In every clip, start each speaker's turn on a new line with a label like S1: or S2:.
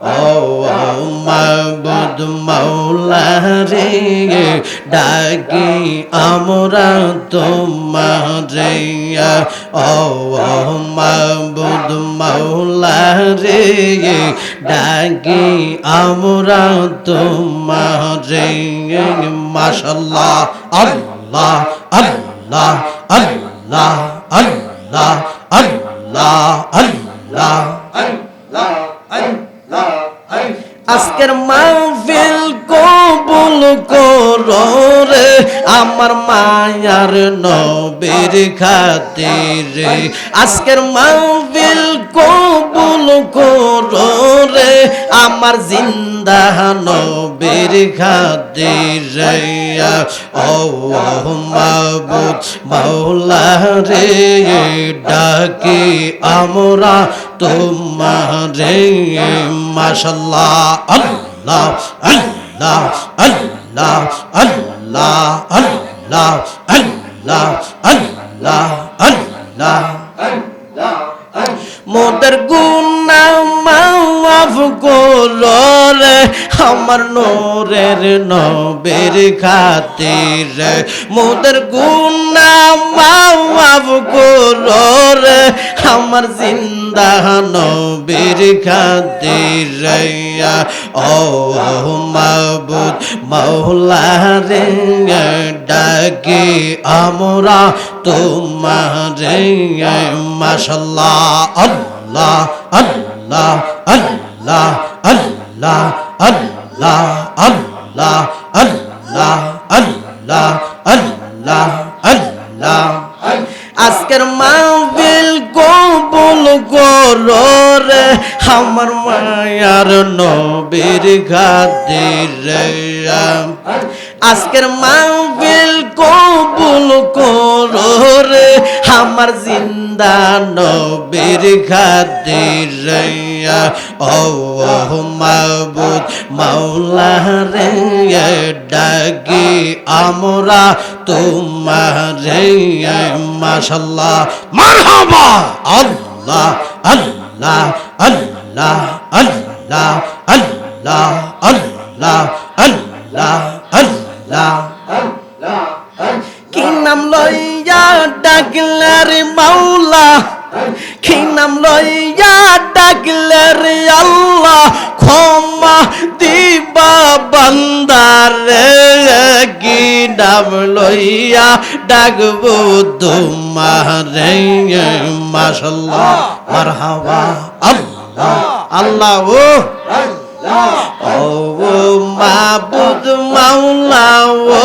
S1: ও মাবুদ মৌলা রে ডাকি আমরা তোমারে ও মাবুদ মৌলা রে ডাকি আমরা তোমারে মাশাল্লাহ আল্লাহ আল্লাহ আল্লাহ। আল্লাহ আল্লাহ আল্লাহ আল্লাহ আল্লাহ আজকের মা কবুল রে আমার মায়ার নবীর খাতিরে। আজকের মাহফিল কবুল করো রে আমার জিন্দা নবীর খাতিরে। ও মাবুদ মাওলা রে ডাকি আমরা তোমারে। মাশাল্লাহ, আল্লাহ আল্লাহ। আল্লাহ আল্লাহ আল্লাহ আল্লাহ আল্লাহ আল্লাহ মোদের গুনা মাফ করো রে আমার নোরের নবের খাতির। মোদের গুনা মাফ করো রে আমার জিন্দা নবীর খাতির ও মাবুদ মৌলা রে ডাকি আমরা তোমারে, মাশাল্লাহ, আল্লাহ আল্লাহ আল্লাহ আল্লাহ আল্লাহ আল্লাহ আল্লাহ আল্লাহ আল্লাহ আল্লাহ। আজকের মাহফিল আমার মায়ার নবীর খাতির আজকের মাহফিল কবুল করো রে। আমার জিন্দা নবীর খাতির ও মাবুদ মাওলা রে ডাকি আমরা তোমারে মাশাল্লাহ। মারহাবা! আল্লাহ আল্লাহ আল্লাহ। আল্লাহ আল্লাহ আল্লাহ আল্লাহ আল্লাহ কি নাম লইয়া ডাকলে রে মাওলা? কি নাম লইয়া ডাকলে রে আল্লাহ? ক্ষমা দিবা বান্দারে, কি নাম লইয়া ডাকবো তোমারে? মাশাল্লাহ, মারহাবা, আল্লাহ। আল্লাহ, ও। মাবুদ মাওলা, ও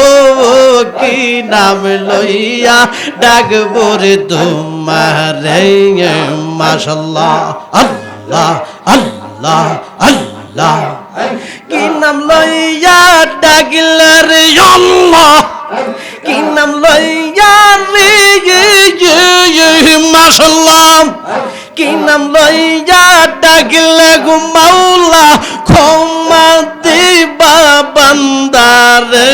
S1: কি নাম লইয়া ডাকবো রে মাশাল্লাহ আল্লাহ আল্লাহ আল্লাহ। কি নাম লইয়া ডাকলে রে আল্লাহ? কি নাম লইয়া রে মাশাল্লাহ কি নাম লইয়া ডাকলে গো মাওলা? ক্ষমা দিবা বান্দারে,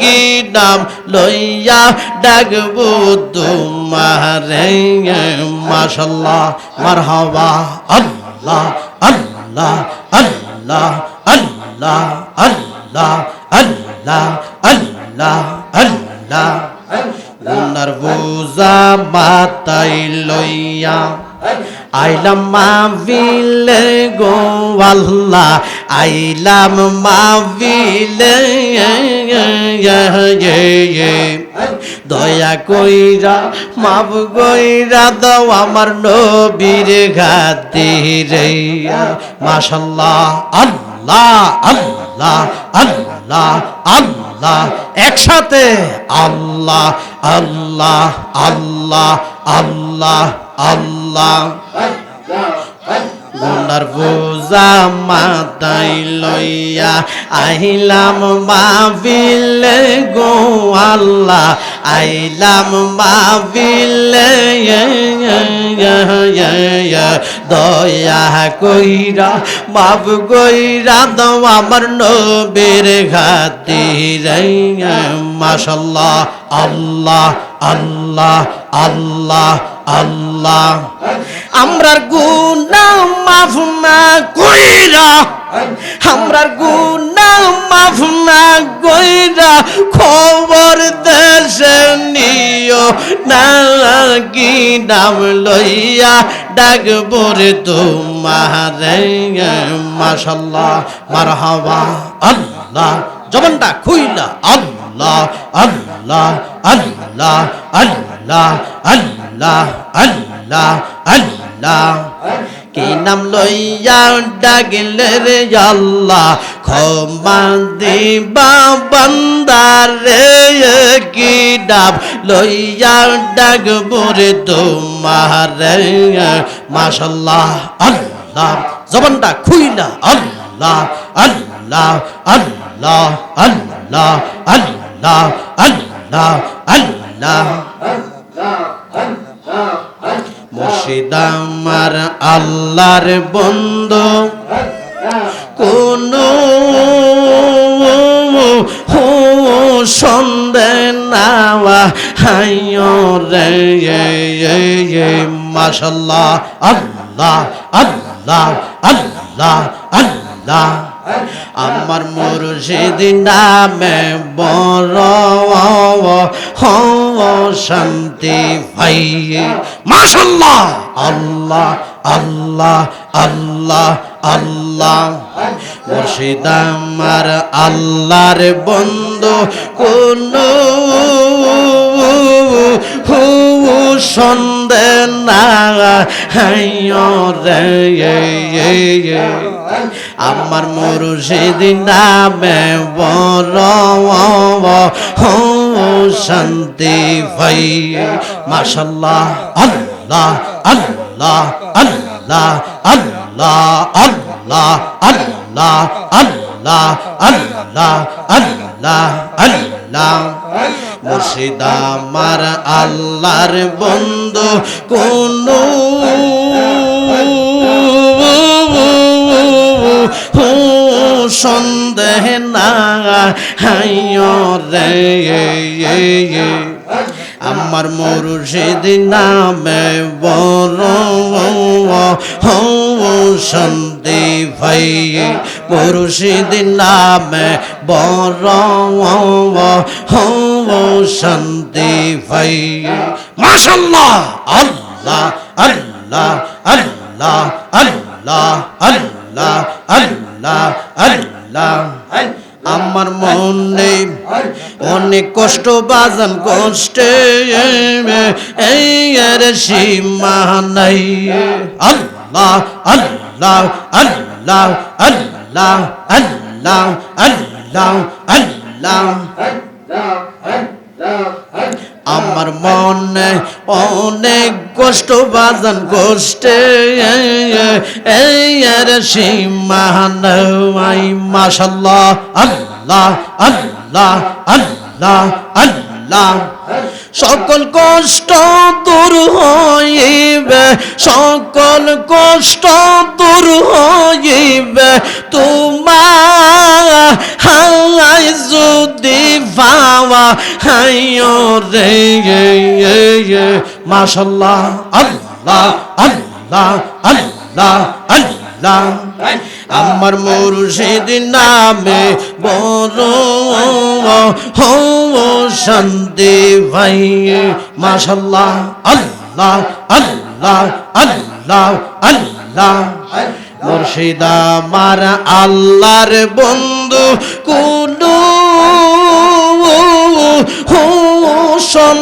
S1: কি নাম লইয়া ডাকবো তোমারে? মাশাল্লাহ, মারহাবা, আল্লাহ আল্লাহ আল্লাহ আল্লাহ আল্লাহ আল্লাহ আল্লাহ আল্লাহ। উনার বোঝা মাতাই লইয়া আইলাম মাহফিলে গো আল্লাহ আইলাম মাহফিলে দয়া কইরা, মাফ কইরা দাও আমার নবীর খাতিরে মাশাল্লাহ আল্লাহ আল্লাহ আল্লাহ আল্লাহ, একসাথে আল্লাহ আল্লাহ আল্লাহ আল্লাহ আল্লাহ। গুনার বোঝা মাতাই লইয়া আইলাম মাহফিলে গো আল্লাহ। আইলাম মাহফিলে দয়া কইরা, মাফ কইরা দাও আমার নবীর খাতির মাশাল্লাহ, আল্লাহ আল্লাহ আল্লাহ আল্লাহ। আমরার গুনা মাফ না কইরা, আমরার গুনা মাফ না কইরা খবর দেশে নিও না কি নাম লইয়া ডাকবর তোমারে। মাশাল্লাহ মারহাবা, আল্লাহ, জবানটা খুইলা আল্লাহ আল্লাহ আল্লাহ আল্লাহ আল্লাহ আল্লাহ। আল্লাহ আল্লাহ। কি নাম লইয়া ডাগলে রে আল্লাহ? ক্ষমা দিবা বান্দারে কি ডাব লইয়া ডাকবরে তোমারে। মাশাল্লাহ, আল্লাহ। জবানটা খুইলা আল্লাহ আল্লাহ আল্লাহ আল্লাহ আল্লাহ আল্লাহ আল্লাহ আল্লাহ আল্লাহ। মুর্শিদ আল্লাহর বন্ধু। কোন সন্দেহ নাওয়া রে মাশাল্লাহ আল্লাহ আল্লাহ আল্লাহ আল্লাহ। আমার মুর্শিদ নামে বড় শান্তি ভাই মাশাল্লাহ! আল্লাহ আল্লাহ আল্লাহ আল্লাহ। মুর্শিদ আমার আল্লাহর বন্ধু, কোন হু সন্দেহ না হাইয় রে আমার মুর্শিদ নামে বড় শান্তি ভাই। মাশাল্লাহ, আল্লাহ আল্লাহ আল্লাহ আল্লাহ আল্লাহ আল্লাহ আল্লাহ আল্লাহ আল্লাহ আল্লাহ। মুর্শিদ আমার আল্লাহর বন্ধু, কোন সন্দেহ না হাইয় রে আমার মুর্শিদ নামে বড় সন্ধি ভাই। মুর্শিদ নামে বড় সন্ধি ভাই। মাশাল্লাহ, আল্লাহ আল্লাহ আল্লাহ আল্লাহ আল্লাহ আল্লাহ। আল্লাহ আল্লাহ। আমার মনে অনেক কষ্ট, বাজান কষ্টে। এই আর সীমা নাই। আল্লাহ আল্লাহ আল্লাহ আল্লাহ আল্লাহ আল্লাহ আল্লাহ। আমার মনে অনেক কষ্ট, বাজান কষ্টে, এই আর মাশাল্লাহ, আল্লাহ আল্লাহ আল্লাহ আল্লাহ। সকল কষ্ট দূর হইবে, সকল কষ্ট দূর হইবে, তোমার হাই পাওয়া হাইও রে মাশাল্লাহ, আল্লাহ আল্লাহ আল্লাহ আল্লাহ। আমার মুর্শিদ নামে বড় হো শান্তি ভাই, মাশাল্লাহ, আল্লাহ আল্লাহ আল্লাহ আল্লাহ। মুর্শিদ আমার আল্লাহর বন্ধু কোন হুসন